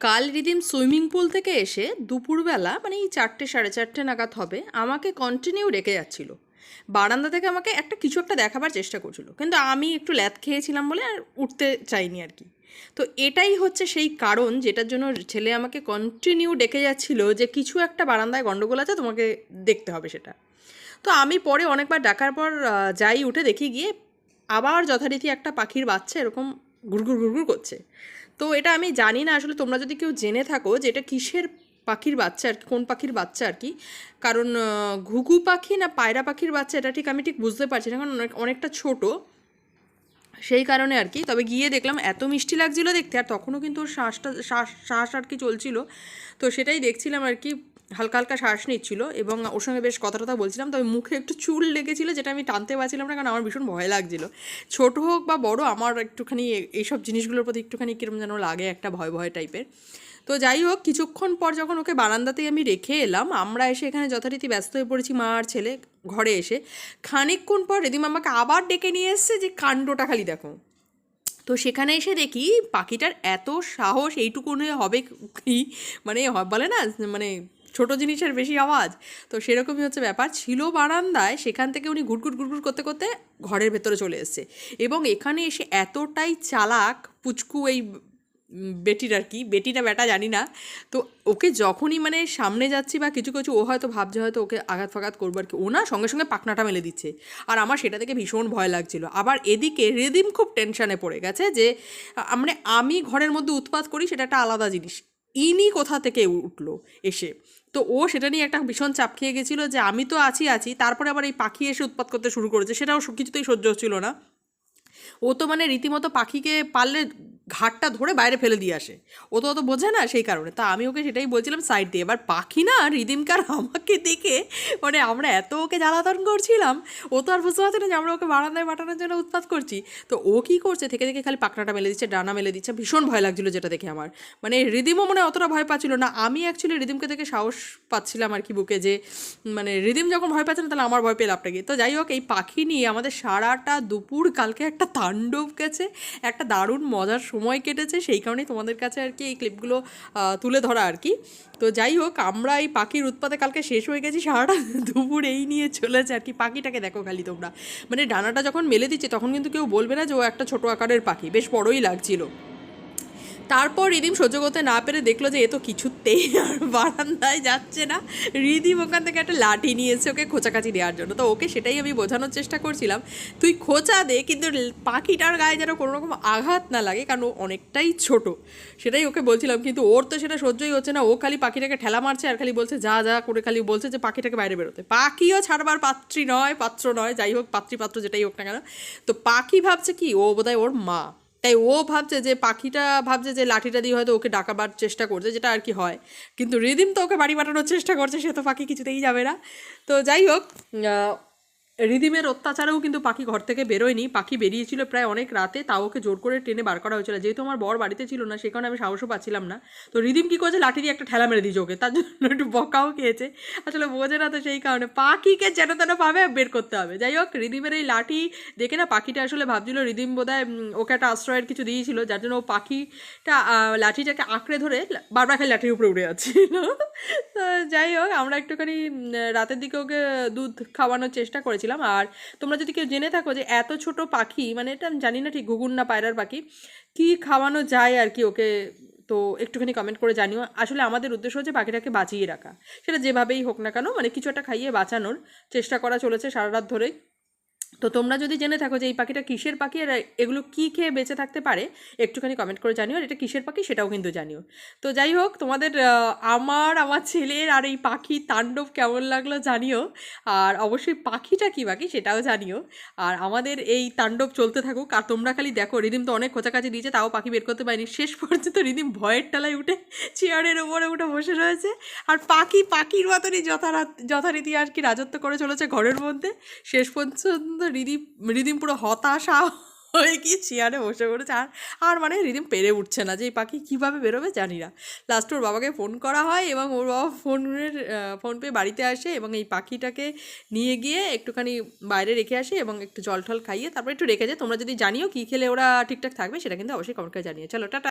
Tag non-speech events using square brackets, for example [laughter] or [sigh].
কাল rhythm swimming pool থেকে এসে দুপুরবেলা মানে এই চারটে, সাড়ে চারটে নাগাদ হবে, আমাকে কন্টিনিউ রেখে যাচ্ছিল। বারান্দা থেকে আমাকে একটা কিছু একটা দেখাবার চেষ্টা করছিল। কিন্তু আমি একটু ল্যাদ খেয়েছিলাম বলে আর উঠতে চাইনি আর কি। তো এটাই হচ্ছে সেই কারণ যেটার জন্য ছেলে আমাকে কন্টিনিউ ডেকে যাচ্ছিল যে কিছু একটা বারান্দায় গণ্ডগোল আছে, তোমাকে দেখতে হবে সেটা। তো আমি পরে অনেকবার ডাকার পর যাই উঠে দেখি গিয়ে আবার যথারীতি একটা পাখির বাচ্চা এরকম গুড়গুড় গুড়গুড় করছে। তো এটা আমি জানি না আসলে তোমরা যদি কেউ জেনে থাকো যে এটা কিসের পাখির বাচ্চা আর কি কোন পাখির বাচ্চা আর কি। কারণ ঘুঘু পাখি না পায়রা পাখির বাচ্চা এটা ঠিক আমি ঠিক বুঝতে পারছি না কারণ অনেক, অনেকটা ছোটো। সেই কারণে আর কি। তবে গিয়ে দেখলাম এত মিষ্টি লাগছিল দেখতে আর তখনও কিন্তু ওর শ্বাসটা, শ্বাস শ্বাস আর কি চলছিল। তো সেটাই দেখছিলাম আর কি। হালকা হালকা শ্বাস নিচ্ছিল এবং ওর সঙ্গে বেশ কথা টথা বলছিলাম, তবে মুখে একটু চুল লেগেছিলো যেটা আমি টানতে পারছিলাম না কারণ আমার ভীষণ ভয় লাগছিল। ছোট হোক বা বড়, আমার একটুখানি এইসব জিনিসগুলোর প্রতি একটুখানি কিরম যেন লাগে একটা ভয় ভয় টাইপের। তো যাই হোক, কিছুক্ষণ পর যখন ওকে বারান্দাতেই আমি রেখে এলাম, আমরা এসে এখানে যথারীতি ব্যস্ত হয়ে পড়েছি মা আর ছেলে ঘরে এসে। খানিকক্ষণ পর রেদিম আমাকে আবার ডেকে নিয়ে এসছে যে, কাণ্ডটা খালি দেখো। তো সেখানে এসে দেখি পাখিটার এত সাহস এইটুকুনে হবে কি? মানে বলে না মানে ছোট জিনিসের বেশি আওয়াজ। তো সেরকমই হচ্ছে ব্যাপার। ছিল বারান্দায়, সেখান থেকে উনি ঘুটঘুট ঘুটঘুট করতে করতে ঘরের ভেতরে চলে এসছে। এবং এখানে এসে এতটাই চালাক, পুচকু এই বেটির আর কি, বেটিটা বেটা জানি না। তো ওকে যখনই মানে সামনে যাচ্ছি বা কিছু কিছু, ও হয়তো ভাবছে হয়তো ওকে আঘাত ফাঘাত করব আর কি। ও না সঙ্গে সঙ্গে পাখনাটা মেলে দিচ্ছে। আর আমার সেটা থেকে ভীষণ ভয় লাগছিল। আবার এদিকে রেদিম খুব টেনশানে পড়ে গেছে যে মানে আমি ঘরের মধ্যে উৎপাত করি সেটা একটা আলাদা জিনিস। ইনি কোথা থেকে উঠল এসে? তো ও সেটা নিয়ে একটা ভীষণ চাপ খেয়ে গেছিল যে আমি তো আছি আছি। তারপরে আবার এই পাখি এসে উৎপাত করতে শুরু করেছে। সেটাও কিছুতেই সহ্য হচ্ছিল না। ও তো মানে রীতিমতো পাখিকে পারলে ঘাটটা ধরে বাইরে ফেলে দিয়ে আসে। ও তো অত বোঝে না সেই কারণে। তা আমি ওকে সেটাই বলছিলাম সাইড দিয়ে। এবার পাখি না, রিদিমকার আমাকে দেখে মানে আমরা এত ওকে জ্বালাতন করছিলাম, ও তো আর বুঝতে পারছে না যে আমরা ওকে বারান্দায় পাঠানোর জন্য উৎপাত করছি। তো ও কী করছে, থেকে থেকে খালি পাখনাটা মেলে দিচ্ছে, ডানা মেলে দিচ্ছে। ভীষণ ভয় লাগছিল যেটা দেখে আমার। মানে রিদিমও মনে অতটা ভয় পাচ্ছিল না। আমি অ্যাকচুয়ালি রিদিমকে দেখে সাহস পাচ্ছিলাম আর কি বুকে যে মানে রিদিম যখন ভয় পাচ্ছে না তাহলে আমার ভয় পেয়ে লাভটা কি? তো যাই হোক, এই পাখি নিয়ে আমাদের সারাটা দুপুর, কালকে একটা তাণ্ডব গেছে। একটা দারুণ মজার সময় কেটেছে, সেই কারণেই তোমাদের কাছে আর কি এই ক্লিপগুলো তুলে ধরা আর কি। তো যাই হোক, আমরা এই পাখির উৎপাতে কালকে শেষ হয়ে গেছি, সারাটা [laughs] দুপুর এই নিয়ে চলেছে আর কি। পাখিটাকে দেখো খালি তোমরা। মানে ডানাটা যখন মেলে দিচ্ছে, তখন কিন্তু কেউ বলবে না যে ও একটা ছোট আকারের পাখি, বেশ বড়ই লাগছিল। তারপর রিদিম সহ্য করতে না পেরে দেখল যে এ তো কিছুতেই [laughs] আর বারান্দায় যাচ্ছে না। রিদিম ওখান থেকে একটা লাঠি নিয়েছে ওকে খোঁচাকাচি দেওয়ার জন্য। তো ওকে সেটাই আমি বোঝানোর চেষ্টা করছিলাম। তুই খোঁচা দে, কিন্তু পাখিটার গায়ে যেন কোনো রকম আঘাত না লাগে, কারণ ও অনেকটাই ছোট। সেটাই ওকে বলছিলাম, কিন্তু ওর তো সেটা সহ্যই হচ্ছে না। ও খালি পাখিটাকে ঠেলা মারছে আর খালি বলছে, যা যা করে খালি বলছে যে পাখিটাকে বাইরে বেরোতে। পাখিও ছাড়বার পাত্রী নয়, পাত্র নয়, যাই হোক, পাত্রী পাত্র যেটাই হোক না কেন। তো পাখি ভাবছে কি? ও বোধহয় ওর মা। তাই ও ভাবছে যে পাখিটা ভাবছে যে লাঠিটা দিয়ে হয়তো ওকে ডাকাবার চেষ্টা করছে, যেটা আর কি হয়। কিন্তু রিদিম তো ওকে বাড়ি পাঠানোর চেষ্টা করছে, সে তো পাখি কিছুতেই যাবে না। তো যাই হোক রিদিমের অত্যাচারেও কিন্তু পাখি ঘর থেকে বেরোয়নি। পাখি বেরিয়েছিল প্রায় অনেক রাতে, তাও ওকে জোর করে টেনে বার করা হয়েছিল। যেহেতু আমার বর বাড়িতে ছিল না সে কারণে আমি সাহসও পাচ্ছিলাম না। তো রিদিম কী করেছে? লাঠি দিয়ে একটা ঠেলা মেরে দিয়েছে ওকে। তার জন্য একটু বকাও খেয়েছে। আসলে বোঝে না তো সেই কারণে। পাখিকে যেন তেন ভাবে বের করতে হবে। যাই হোক, রিদিমের এই লাঠি দেখে না পাখিটা আসলে ভাবছিল রিদিম বোধহয় ওকে একটা আশ্রয়ের কিছু দিয়েছিল, যার জন্য ও পাখিটা লাঠিটাকে আঁকড়ে ধরে বারবার খালি লাঠির উপরে উড়ে যাচ্ছিল। যাই হোক, আমরা একটুখানি রাতের দিকে ওকে দুধ খাওয়ানোর চেষ্টা করেছিলাম আর তোমরা যদি কেউ জেনে থাকো যে এত ছোট পাখি মানে এটা আমি জানি না ঠিক ঘুগুন না পায়রার পাখি, কি খাওয়ানো যায় আর কি ওকে, তো একটুখানি কমেন্ট করে জানিও। আসলে আমাদের উদ্দেশ্য হচ্ছে পাখিটাকে বাঁচিয়ে রাখা। সেটা যেভাবেই হোক না কেন মানে কিছু একটা খাইয়ে বাঁচানোর চেষ্টা করা চলেছে সারা রাত ধরেই। তো তোমরা যদি জেনে থাকো যে এই পাখিটা কিসের পাখি আর এগুলো কী খেয়ে বেঁচে থাকতে পারে, একটুখানি কমেন্ট করে জানিও আর এটা কিসের পাখি সেটাও কিন্তু জানিও। তো যাই হোক, তোমাদের আমার আমার ছেলের আর এই পাখি তাণ্ডব কেমন লাগল জানিও আর অবশ্যই পাখিটা কী পাখি সেটাও জানিও। আর আমাদের এই তাণ্ডব চলতে থাকুক আর তোমরা খালি দেখো, রিদিম তো অনেক খোঁচাকাছি দিয়েছে, তাও পাখি বের করতে পারিনি। শেষ পর্যন্ত রিদিম ভয়ের টালায় উঠে চেয়ারের উপরে উঠে বসে রয়েছে। আর পাখি, পাখির মতনই যথারীতি আর কি রাজত্ব করে চলেছে ঘরের মধ্যে। শেষ পর্যন্ত রিদিম রিদিম পুরো হতাশা হয়ে কি চেয়ারে বসে পড়েছে। আর আর মানে রিদিম পেরে উঠছে না যে এই পাখি কীভাবে বেরোবে জানি না। লাস্ট ওর বাবাকে ফোন করা হয় এবং ওর বাবা ফোনের ফোন পেয়ে বাড়িতে আসে এবং এই পাখিটাকে নিয়ে গিয়ে একটুখানি বাইরে রেখে আসে এবং একটু জল টল খাইয়ে তারপর একটু রেখে যায়। তোমরা যদি জানিও কী খেলে ওরা ঠিকঠাক থাকবে সেটা কিন্তু অবশ্যই কমেন্ট করে জানিয়ে চলো, টাটা।